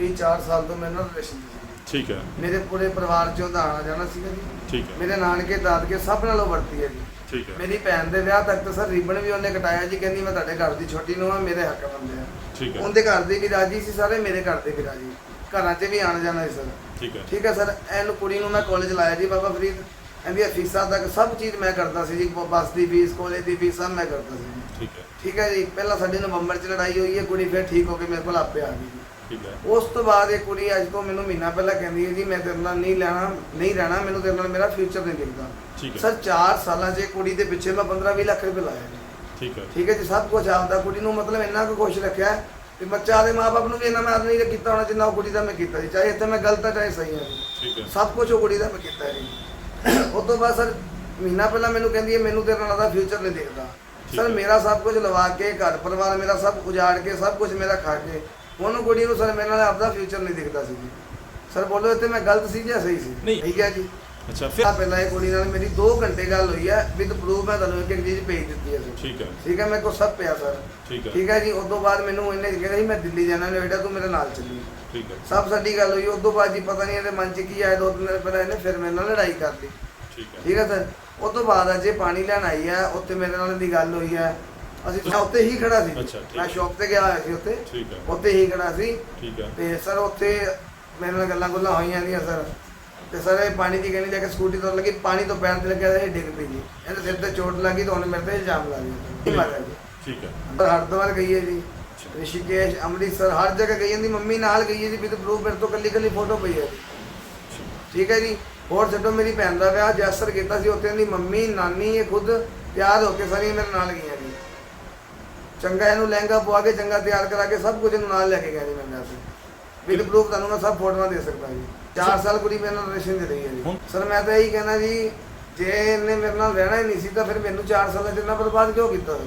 ਕੁੜੀ 4 ਸਾਲ ਤੋਂ ਮੇਰੇ ਨਾਲ ਰਿਲੇਸ਼ਨ ਸੀ। ਠੀਕ ਹੈ। ਮੇਰੇ ਪੂਰੇ ਪਰਿਵਾਰ ਚੋਂ ਦਾ ਆਣਾ ਜਾਣਾ ਸੀਗਾ ਜੀ। ਠੀਕ ਹੈ। ਮੇਰੇ ਨਾਨਕੇ ਦਾਦਕੇ ਸਭ ਨਾਲੋਂ ਵਰਤੀ ਹੈ ਜੀ। ਠੀਕ ਹੈ। ਮੇਰੀ ਭੈਣ ਦੇ ਵਿਆਹ ਤੱਕ ਤਾਂ ਸਰ ਰਿਬਨ ਵੀ ਉਹਨੇ ਕਟਾਇਆ ਜੀ। ਕਹਿੰਦੀ ਮੈਂ ਤੁਹਾਡੇ ਘਰ ਦੀ ਛੋਟੀ ਨੂੰ ਆ ਮੇਰੇ ਹੱਕ ਬੰਦੇ ਆ। ਠੀਕ ਹੈ। ਉਹਦੇ ਘਰ ਦੇ ਵੀ ਰਾਜੀ ਸੀ ਸਾਰੇ ਮੇਰੇ ਘਰ ਦੇ ਵੀ ਰਾਜੀ। ਘਰਾਂ 'ਚ ਵੀ ਆਣ ਜਾਣਾ ਸੀ ਸਰ। ਠੀਕ ਹੈ। ਠੀਕ ਹੈ ਸਰ ਇਹਨੂੰ ਕੁੜੀ ਨੂੰ ਮੈਂ ਕਾਲਜ ਲਾਇਆ ਜੀ ਬਾਬਾ ਫਰੀਦ। ਇਹਦੀਆਂ ਫੀਸਾਂ ਤੱਕ ਸਭ ਚੀਜ਼ ਮੈਂ ਕਰਦਾ ਸੀ ਜੀ। ਬੱਸ ਦੀ ਫੀਸ ਕਾਲਜ ਦੀ ਫੀਸ ਸਭ ਮੈਂ ਕਰਦਾ ਸੀ ਠੀਕ ਹੈ। ਠੀਕ ਹੈ ਜੀ। ਪਹਿਲਾਂ ਸਾਡੀ ਨਵੰਬਰ 'ਚ ਲੜਾਈ ਹੋਈ ਹੈ ਕੁੜੀ ਫਿਰ ਠੀਕ ਹੋ ਕੇ ਮੇਰੇ ਕੋਲ ਆਪੇ ਆ ਗਈ ਜੀ। ਠੀਕ ਹੈ। ਉਸ ਤੋਂ ਬਾਅਦ ਇਹ ਕੁੜੀ ਅੱਜ ਤੋਂ ਮੈਨੂੰ ਮਹੀਨਾ ਪਹਿਲਾਂ ਕਹਿੰਦੀ ਹੈ ਜੀ ਮੈਂ ਤੇਰੇ ਨਾਲ ਨਹੀਂ ਲੈਣਾ ਨਹੀਂ ਰਹਿਣਾ ਮੈਨੂੰ ਤੇਰੇ ਨਾਲ ਮੇਰਾ ਫਿਊਚਰ ਨਹੀਂ ਦਿਖਦਾ। ਸਰ 4 ਸਾਲਾਂ 'ਚ ਇਹ ਕੁੜੀ ਦੇ ਪਿੱਛੇ ਮੈਂ 15-20 ਲੱਖ ਰੁਪਏ ਲਾਇਆ ਜੀ। ਠੀਕ ਹੈ। ਠੀਕ ਹੈ ਜੀ ਸਭ ਕੁਝ ਆਪਦਾ ਕੁੜੀ ਨੂੰ ਮਤਲਬ ਇੰਨਾ ਕੁ ਖੁਸ਼ ਰੱਖਿਆ ਕਿ ਬੱਚਾ ਦੇ ਮਾਪੇ ਨੂੰ ਵੀ ਇੰਨਾ ਮੈਂ ਨਹੀਂ ਕੀਤਾ ਹੋਣਾ ਜਿੰਨਾ ਉਹ ਕੁੜੀ ਦਾ ਮੈਂ ਕੀਤਾ ਜੀ ਚਾਹੇ ਇੱਥੇ ਮੈਂ ਗਲਤ ਆ ਚਾਹੇ ਸਹੀ ਆ ਠੀਕ ਹੈ। ਸਭ ਕੁਝ ਉਹ ਕੁੜੀ ਦਾ ਮੈਂ ਕੀਤਾ ਜੀ। ਉਸ ਤੋਂ ਬਾਅਦ ਸਰ ਮਹੀਨਾ ਪਹਿਲਾਂ ਮੈਨੂੰ ਕਹਿੰਦੀ ਹੈ ਮੈਨੂੰ ਤੇਰੇ ਨਾਲ ਦਾ ਫਿਊਚਰ ਨਹੀਂ ਦਿਖਦਾ। ਸਰ। ਮੇਰਾ ਸਭ ਕੁਝ ਲਵਾ ਕੇ ਘਰ ਪਰਿਵਾਰ ਮੇਰਾ ਸਭ ਉਜਾੜ ਕੇ ਸਭ ਕੁਝ ਮੇਰਾ ਖਾ ਕੇ ਉਹਨੂੰ ਕੁੜੀ ਨੂੰ ਸਰ ਮੇਰੇ ਨਾਲ ਆਪਦਾ ਫਿਊਚਰ ਨਹੀਂ ਦਿਖਦਾ ਸੀ ਜੀ। ਸਰ ਬੋਲੋ ਇੱਥੇ ਮੈਂ ਗਲਤ ਸੀ ਜਾਂ ਸਹੀ ਸੀ? ਨਹੀਂ। ਠੀਕ ਹੈ ਜੀ। ਅੱਛਾ ਫਿਰ? ਆ ਪਹਿਲਾਂ ਇਹ ਕੁੜੀ ਨਾਲ ਮੇਰੀ 2 ਘੰਟੇ ਗੱਲ ਹੋਈ ਹੈ ਵਿਦ ਪ੍ਰੂਫ ਮੈਂ ਤੁਹਾਨੂੰ ਇੱਕ ਇੱਕ ਚੀਜ਼ ਭੇਜ ਦਿੱਤੀ ਹੈ ਸਰ। ਠੀਕ ਹੈ। ਠੀਕ ਹੈ ਮੇਰੇ ਕੋਲ ਸਭ ਪਿਆ ਸਰ। ਠੀਕ ਹੈ। ਠੀਕ ਹੈ ਜੀ ਉਸ ਤੋਂ ਬਾਅਦ ਮੈਨੂੰ ਇਹਨੇ ਕਿਹਾ ਸੀ ਮੈਂ ਦਿੱਲੀ ਜਾਣਾ ਨੋਇਡਾ ਤੂੰ ਮੇਰੇ ਨਾਲ ਚੱਲੀ। ਠੀਕ ਹੈ। ਸਭ ਸਾਡੀ ਗੱਲ ਹੋਈ ਉਸ ਤੋਂ ਬਾਅਦ ਜੀ ਪਤਾ ਨਹੀਂ ਇਹਦੇ ਮਨ 'ਚ ਕੀ ਆਇਆ ਦੋ ਤਿੰਨ ਦਿਨ ਪਹਿਲਾਂ ਇਹਨੇ ਫਿਰ ਮੇਰੇ ਨਾਲ ਲੜਾਈ ਕਰ ਲਈ। ਠੀਕ ਹੈ। ਠੀਕ ਹੈ ਸਰ। ਉਸ ਤੋਂ ਬਾਅਦ ਅੱਜ ਪਾਣੀ ਲੈਣ ਆਈ ਹੈ ਉੱਥੇ ਮੇਰੇ ਨਾਲ ਦੀ ਗੱਲ ਹੋਈ ਹੈ ਅਸੀਂ ਮੈਂ ਉੱਥੇ ਹੀ ਖੜਾ ਸੀ। ਅੱਛਾ, ਠੀਕ ਮੈਂ ਹੈ। ਸ਼ੌਪ ਤੇ ਗਿਆ ਹੋਇਆ ਸੀ ਉੱਥੇ। ਠੀਕ ਹੈ। ਉੱਥੇ ਹੀ ਖੜਾ ਸੀ। ਠੀਕ ਹੈ। ਤੇ ਸਰ ਉੱਥੇ ਮੇਰੇ ਨਾਲ ਗੱਲਾਂ ਗੁੱਲਾਂ ਹੋਈਆਂ ਦੀਆਂ ਸਰ। ਤੇ ਸਰ ਇਹ ਪਾਣੀ ਦੀ ਕਹਿੰਦੀ ਲੈ ਕੇ ਸਕੂਟੀ ਤੋਂ ਲੱਗੀ ਪਾਣੀ ਤੋਂ ਪੈਰ ਤੇ ਲੱਗਿਆ ਇਹ ਡਿੱਗ ਪਈ ਜੀ। ਇਹਦੇ ਸਿਰ ਤੇ ਚੋਟ ਲੱਗੀ ਤਾਂ ਉਹਨੇ ਮੇਰੇ ਤੇ ਇਲਜ਼ਾਮ ਲਾ ਲਿਆ ਮਾਰਿਆ ਜੀ। ਠੀਕ ਹੈ। ਪਰ ਹਰਿਦੁਆਰ ਗਈ ਹੈ ਜੀ। ਰਿਸ਼ੀਕੇਸ਼ ਅੰਮ੍ਰਿਤਸਰ ਹਰ ਜਗ੍ਹਾ ਗਈ ਜਾਂਦੀ। ਮੰਮੀ ਨਾਲ ਗਈ ਹੈ ਜੀ ਵਿਦ ਪ੍ਰੂਫ ਮੇਰੇ ਤੋਂ ਕੱਲੀ ਕੱਲੀ ਫੋਟੋ ਪਈ ਹੈ ਜੀ। ਠੀਕ ਹੈ ਜੀ। ਹੋਰ ਛੱਡੋ ਮੇਰੀ ਭੈਣ ਦਾ ਵਿਆਹ ਜੈਸਰ ਕੀਤਾ ਸੀ। ਉੱਥੇ ਦੀ ਮੰਮੀ ਨਾਨੀ ਇਹ ਖੁਦ ਤਿਆਰ ਹੋ ਕੇ ਸਾਰੀਆਂ ਮੇਰੇ ਨਾਲ ਗਈਆਂ ਜੀ। ਚੰਗਾ ਇਹਨੂੰ ਲਹਿੰਗਾ ਪਵਾ ਕੇ ਚੰਗਾ ਤਿਆਰ ਕਰਾ ਕੇ ਸਭ ਕੁਝ ਇਹਨੂੰ ਨਾਲ ਲੈ ਕੇ ਗਿਆ ਜੀ ਮੈਂ ਤੇ ਵਿਦ ਪ੍ਰੂਫ ਤੁਹਾਨੂੰ ਮੈਂ ਸਭ ਫੋਟੋਆਂ ਦੇ ਸਕਦਾ ਜੀ। 4 ਸਾਲ ਕੁੜੀ ਮੇਰੇ ਨਾਲ ਰਿਲੇਸ਼ਨ ਦੇ ਰਹੀ ਹੈ ਜੀ? ਸਰ ਮੈਂ ਤਾਂ ਇਹੀ ਕਹਿਣਾ ਜੀ ਜੇ ਇਹਨੇ ਮੇਰੇ ਨਾਲ ਰਹਿਣਾ ਹੀ ਨਹੀਂ ਸੀ ਤਾਂ ਫਿਰ ਮੈਨੂੰ 4 ਸਾਲਾਂ ਇੰਨਾ ਬਰਬਾਦ ਕਿਉਂ ਕੀਤਾ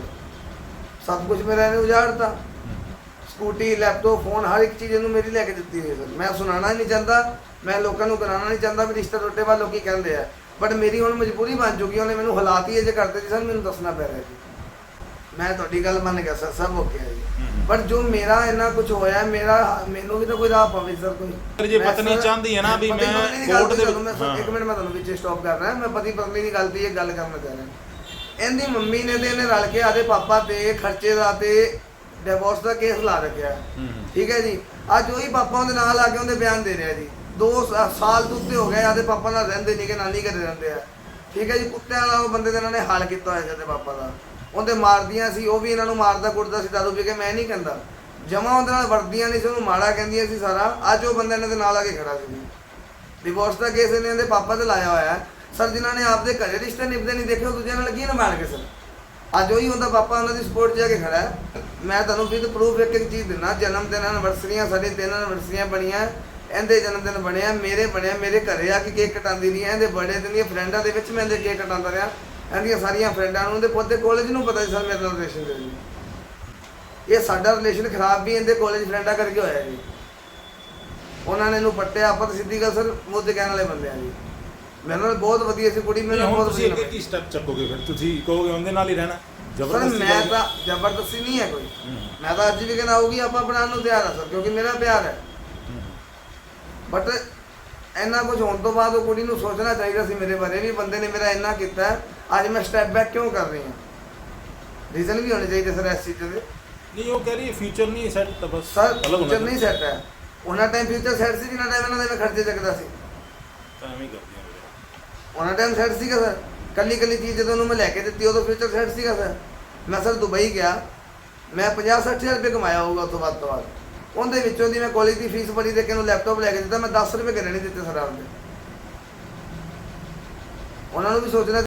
ਸਭ ਕੁਝ ਮੇਰਾ ਇਹਨੇ ਉਜਾੜਤਾ। ਸਕੂਟੀ ਲੈਪਟਾਪ ਫੋਨ ਹਰ ਇੱਕ ਚੀਜ਼ ਇਹਨੂੰ ਮੇਰੀ ਲੈ ਕੇ ਦਿੱਤੀ ਹੋਈ ਸਰ। ਮੈਂ ਸੁਣਾਉਣਾ ਹੀ ਨਹੀਂ ਚਾਹੁੰਦਾ ਮੈਂ ਲੋਕਾਂ ਨੂੰ ਕਰਾਉਣਾ ਨਹੀਂ ਚਾਹੁੰਦਾ ਵੀ ਰਿਸ਼ਤਾ ਟੁੱਟੇ ਬਾਅਦ ਲੋਕੀ ਕਹਿੰਦੇ ਆ। ਬਟ ਮੇਰੀ ਹੁਣ ਮਜਬੂਰੀ ਬਣ ਚੁੱਕੀ ਉਹਨੇ ਮੈਨੂੰ ਹਾਲਾਤ ਹੀ ਇਹ ਜੇ ਕਰਤੇ ਜੀ ਸਰ ਮੈਨੂੰ ਦੱਸਣਾ ਪੈ ਰਿਹਾ ਜੀ। ਮੈਂ ਤੁਹਾਡੀ ਗੱਲ ਮੰਨ ਗਿਆ ਸਰ ਸਭ ਓਕੇ ਹੈ ਜੀ। ਪਰ ਜੋ ਮੇਰਾ ਇੰਨਾ ਕੁਝ ਹੋਇਆ ਮੇਰਾ ਮੈਨੂੰ ਵੀ ਤਾਂ ਕੋਈ ਰਾਹ ਪਵੇ ਸਰ ਕੋਈ। ਜੇ ਪਤਨੀ ਚਾਹੁੰਦੀ ਹੈ ਨਾ ਵੀ ਮੈਂ ਦੀ ਕੋਰਟ ਦੇ ਹਾਂ। ਇੱਕ ਮਿੰਟ ਮੈਂ ਤੁਹਾਨੂੰ ਵਿੱਚ ਸਟਾਪ ਕਰ ਰਿਹਾ ਮੈਂ ਪਤੀ ਪਤਨੀ ਦੀ ਗੱਲ ਤੇ ਇਹ ਗੱਲ ਕਰਨਾ ਚਾਹ ਰਿਹਾ। ਇਹਦੀ ਮੰਮੀ ਨੇ ਤੇ ਇਹਨੇ ਰਲ ਕੇ ਆਦੇ ਪਾਪਾ ਤੇ ਖਰਚੇ ਦਾ ਤੇ ਡਿਵੋਰਸ ਦਾ ਕੇਸ ਲਾ ਰੱਖਿਆ। ਠੀਕ ਹੈ ਜੀ? ਅੱਜ ਉਹੀ ਪਾਪਾ ਉਹਦੇ ਨਾਲ ਆ ਕੇ ਉਹਦੇ ਬਿਆਨ ਦੇ ਰਿਹਾ ਜੀ। 2 ਸਾਲ ਤੋਂ ਉੱਤੇ ਹੋ ਗਏ ਆਦੇ ਪਾਪਾ ਨਾਲ ਰਹਿੰਦੇ ਨਹੀਂ ਕਿ ਨਾਨੀ ਘਰੇ ਰਹਿੰਦੇ ਆ। ਠੀਕ ਹੈ ਜੀ? ਕੁੱਤਿਆਂ ਵਾਲਾ ਉਹ ਬੰਦੇ ਦੇ ਇਹਨਾਂ ਨੇ ਹਾਲ ਕੀਤਾ ਹੋਇਆ ਜਦੇ ਪਾਪਾ ਦਾ। ਉਹਦੇ ਮਾਰਦੀਆਂ ਸੀ, ਉਹ ਵੀ ਇਹਨਾਂ ਨੂੰ ਮਾਰਦਾ ਕੁੱਟਦਾ ਸੀ ਦਾਰੂ ਪੀ ਕੇ ਮੈਂ ਨਹੀਂ ਕਹਿੰਦਾ। ਜਮਾ ਉਹਦੇ ਨਾਲ ਵਰਦੀਆਂ ਨਹੀਂ ਸੀ, ਉਹਨੂੰ ਮਾੜਾ ਕਹਿੰਦੀਆਂ ਸੀ ਸਾਰਾ। ਅੱਜ ਉਹ ਬੰਦਾ ਇਹਨਾਂ ਦੇ ਨਾਲ ਆ ਕੇ ਖੜਾ ਸੀ। ਡਿਵੋਰਸ ਦਾ ਕੇਸ ਇਹਨੇ ਇਹਦੇ ਪਾਪਾ ਤੇ ਲਾਇਆ ਹੋਇਆ। ਸਰ ਜਿਨ੍ਹਾਂ ਨੇ ਆਪਦੇ ਘਰੇ ਰਿਸ਼ਤੇ ਨਿਭਦੇ ਨਹੀਂ ਦੇਖੇ, ਉਹ ਦੂਜਿਆਂ ਨਾਲ ਕੀ ਕੇ ਸਰ ਅੱਜ ਉਹੀ ਹੁੰਦਾ, ਪਾਪਾ ਉਹਨਾਂ ਦੀ ਸਪੋਰਟ 'ਚ ਆ ਕੇ ਖੜਾ ਹੈ। ਮੈਂ ਤੁਹਾਨੂੰ ਵਿਦ ਪ੍ਰੂਫ ਇੱਕ ਇੱਕ ਚੀਜ਼ ਦਿੰਦਾ, ਜਨਮ ਦਿਨ ਐਨਵਰਸਰੀਆਂ ਸਾਡੇ ਤਿੰਨ ਐਨਵਰਸਰੀਆਂ ਬਣੀਆਂ। ਇਹਦੇ ਜਨਮ ਦਿਨ ਬਣਿਆ, ਮੇਰੇ ਬਣਿਆ, ਮੇਰੇ ਘਰੇ ਆ ਕੇ ਕੇਕ ਕਟਾਉਂਦੀ ਰਹੀ ਇਹਦੇ ਬੜੇ ਦਿਨ ਦੀਆਂ ਫਰੈਂਡਾਂ ਦੇ ਵਿੱਚ ਮੈਂ ਇਹਦੇ ਕੇਕ ਕਟਾਉਂਦਾ ਰਿਹਾ। ਇਹਦੀਆਂ ਸਾਰੀਆਂ ਫਰੈਂਡਾਂ ਨੂੰ ਉਹਦੇ ਪੋਤੇ ਕਾਲਜ ਨੂੰ ਪਤਾ ਸੀ ਸਰ ਮੇਰੇ ਨਾਲ ਰਿਲੇਸ਼ਨ ਦੇ ਜੀ ਇਹ ਸਾਡਾ ਰਿਲੇਸ਼ਨ ਖਰਾਬ ਵੀ ਇਹਦੇ ਕਾਲਜ ਫਰੈਂਡਾਂ ਕਰਕੇ ਹੋਇਆ ਜੀ। ਉਹਨਾਂ ਨੇ ਇਹਨੂੰ ਪੱਟਿਆ ਆਪਾਂ ਤਾਂ ਸਿੱਧੀ ਗੱਲ ਸਰ ਮੁੱਦ ਕਹਿਣ ਵਾਲੇ ਬੰਦੇ ਆ ਜੀ। ਮੇਰੇ ਨਾਲ ਬਹੁਤ ਵਧੀਆ ਸੀ ਕੁੜੀ ਮੇਰੇ ਨਾਲ ਹੁਣ ਬਹੁਤ ਤੁਸੀਂ ਵਧੀਆ ਅੱਗੇ ਕੀ ਸਟੈਪ ਚੱਕੋਗੇ ਫਿਰ? ਤੁਸੀਂ ਕਹੋਗੇ ਉਹਦੇ ਨਾਲ ਹੀ ਰਹਿਣਾ। ਸਰ ਜ਼ਬਰਦਸਤੀ ਮੈਂ ਕਰੋਗੇ? ਤਾਂ ਜ਼ਬਰਦਸਤੀ ਨਹੀਂ ਹੈ ਕੋਈ। ਹੂੰ, ਮੈਂ ਤਾਂ ਅੱਜ ਵੀ ਕਹਿੰਦਾ ਹੋਊਗੀ ਆਪਾਂ ਬਣਾਉਣ ਨੂੰ ਤਿਆਰ ਆ ਸਰ ਕਿਉਂਕਿ ਮੇਰਾ ਪਿਆਰ ਹੈ। ਹੂੰ। ਬਟ ਇੰਨਾ ਕੁਝ ਹੋਣ ਤੋਂ ਬਾਅਦ ਉਹ ਕੁੜੀ ਨੂੰ ਸੋਚਣਾ ਚਾਹੀਦਾ ਸੀ ਮੇਰੇ ਬਾਰੇ ਵੀ ਬੰਦੇ ਨੇ ਮੇਰਾ ਇੰਨਾ ਕੀਤਾ ਅੱਜ ਮੈਂ ਸਟੈਪ ਬੈਕ ਕਿਉਂ ਕਰ ਰਹੀ ਹਾਂ? ਰੀਜ਼ਨ ਵੀ ਹੋਣੇ ਚਾਹੀਦੇ ਸਰ ਇਸ ਚੀਜ਼ ਦੇ। ਨਹੀਂ ਉਹ ਕਹਿ ਰਹੀ ਫਿਊਚਰ ਨਹੀਂ ਸੈੱਟ ਤਾਂ ਬਸ ਸਰ ਫਿਊਚਰ ਨਹੀਂ ਸੈੱਟ ਹੈ। ਉਹਨਾਂ ਟਾਈਮ ਫਿਊਚਰ ਸੈੱਟ ਸੀ ਜਿੰਨਾ ਟਾਈਮ ਇਹਨਾਂ ਦੇ ਮੈਂ ਖਰਚੇ ਚੱਕਦਾ ਸੀ। ਤਾਂ ਐਵੇਂ ਹੀ ਕਰਦੀਆਂ ਵੀਰੇ। ਉਹਨਾਂ ਟਾਈਮ ਸੈੱਟ ਸੀਗਾ ਸਰ। ਕੱਲੀ ਕੱਲੀ ਚੀਜ਼ ਜਦੋਂ ਉਹਨੂੰ ਮੈਂ ਲੈ ਕੇ ਦਿੱਤੀ ਉਦੋਂ ਫਿਊਚਰ ਸੈੱਟ ਸੀਗਾ ਸਰ। ਮੈਂ ਸਰ ਦੁਬਈ ਗਿਆ। ਮੈਂ 50 60000 ਰੁਪਏ ਕਮਾਇਆ ਹੋਊਗਾ ਉਸ ਤੋਂ ਬਾਅਦ ਤੋਂ ਬਾਅਦ ਉਹਦੇ ਵਿੱਚੋਂ ਦੀ ਮੈਂ ਕਾਲਜ ਦੀ ਫੀਸ ਭਰੀ ਦੇ ਕੇ ਉਹਨੂੰ ਲੈਪਟਾਪ ਲੈ ਕੇ ਦਿੱਤਾ, ਮੈਂ 10 ਰੁਪਏ ਘਰੇ ਨਹੀਂ ਦਿੱਤੇ ਸਰ ਆਪਦੇ। ਉਹਨਾਂ ਨੂੰ ਵੀ ਸੋਚਣਾ